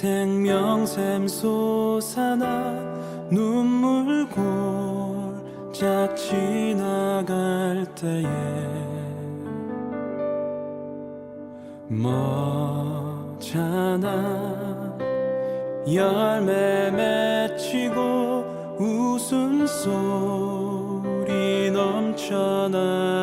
생명 샘 솟아나 눈물 골짝 지나갈 때에 머잖아 열매 맺히고 웃음소리 넘쳐나리라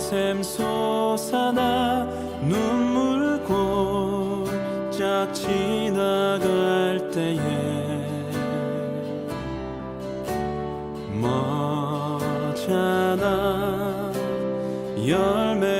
샘 솟아나 눈물 골짝 지나갈 때에 머잖아 열매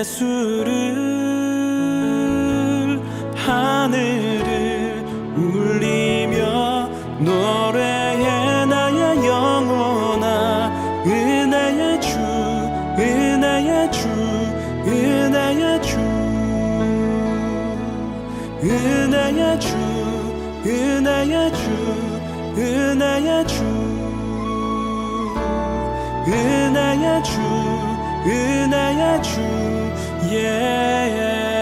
예수를 하늘을 울리며 노래해 나의 영혼아 은혜의 주 은혜의 주 은혜의 주 은혜의 주 은혜의 주 은혜의 주 은혜의 주 은혜의 주 예수